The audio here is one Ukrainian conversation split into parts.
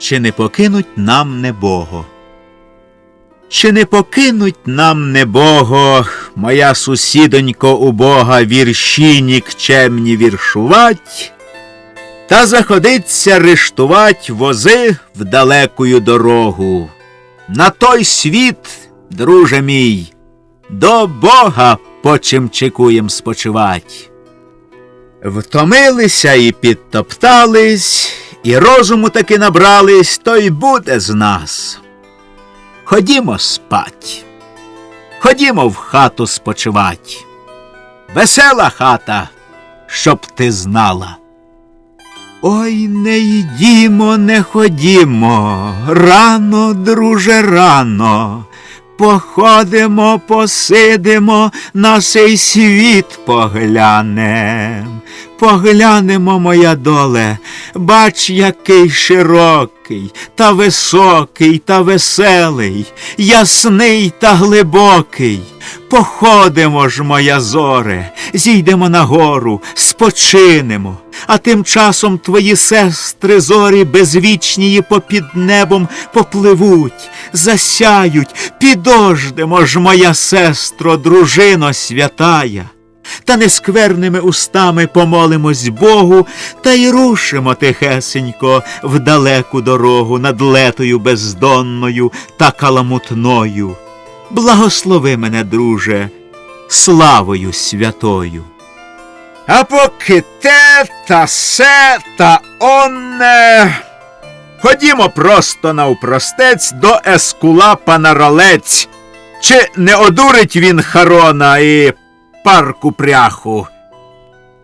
чи не покинуть нам небого. Чи не покинуть нам небого, моя сусідонько убога вірші нікчемні віршувать, та заходиться рештувать вози в далекую дорогу. На той світ, друже мій, до Бога почимчикуєм спочивать. Втомилися і підтоптались, і розуму таки набрались, то й буде з нас. Ходімо спать, ходімо в хату спочивать. Весела хата, щоб ти знала. Ой, не йдімо, не ходімо, рано, друже, рано. Походимо, посидимо, на сей світ поглянем. Поглянемо, моя доле, бач, який широкий, та високий, та веселий, ясний та глибокий. Походимо ж, моя зоре, зійдемо на гору, спочинемо, а тим часом твої сестри зорі безвічнії попід небом попливуть, засяють, підождемо ж, моя сестро, дружино святая. Та нескверними устами помолимось Богу та й рушимо тихесенько в далеку дорогу над летою бездонною та каламутною. Благослови мене, друже, славою святою. А поки те та се та онне. Ходімо просто навпростець до Ескулапа на ролець. Чи не одурить він Харона і парку пряху?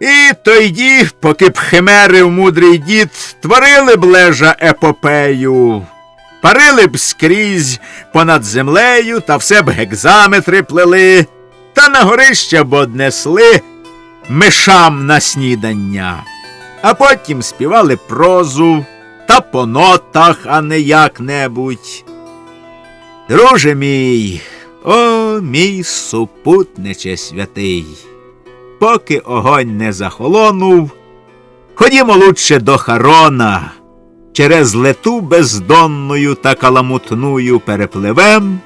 І тоді, поки б химерив мудрий дід, творили б лежа епопею, парили б скрізь понад землею та все б гекзаметри плели, та на горище б однесли мишам на снідання, а потім співали прозу та по нотах, а не як-небудь. Друже мій, о мій супутниче святий, поки огонь не захолонув, ходімо лучше до Харона, через лету бездонною та каламутною перепливем,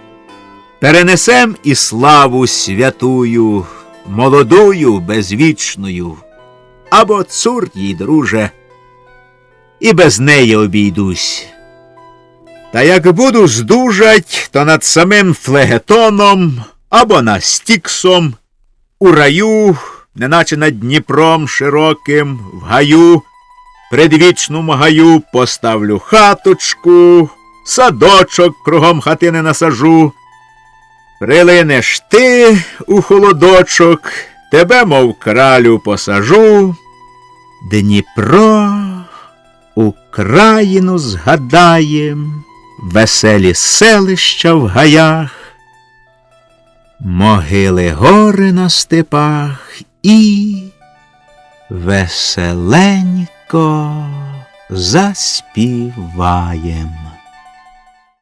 перенесем і славу святую, молодую, безвічною, або цур їй, друже, і без неї обійдусь. Та як буду здужать, то над самим флегетоном або над стіксом, у раю, неначе над Дніпром широким, в гаю, предвічному гаю поставлю хаточку, садочок кругом хатини насажу. Прилинеш ти у холодочок, тебе, мов кралю, посажу. Дніпро, Україну згадаєм, веселі селища в гаях, могили гори на степах і веселенько заспіваєм.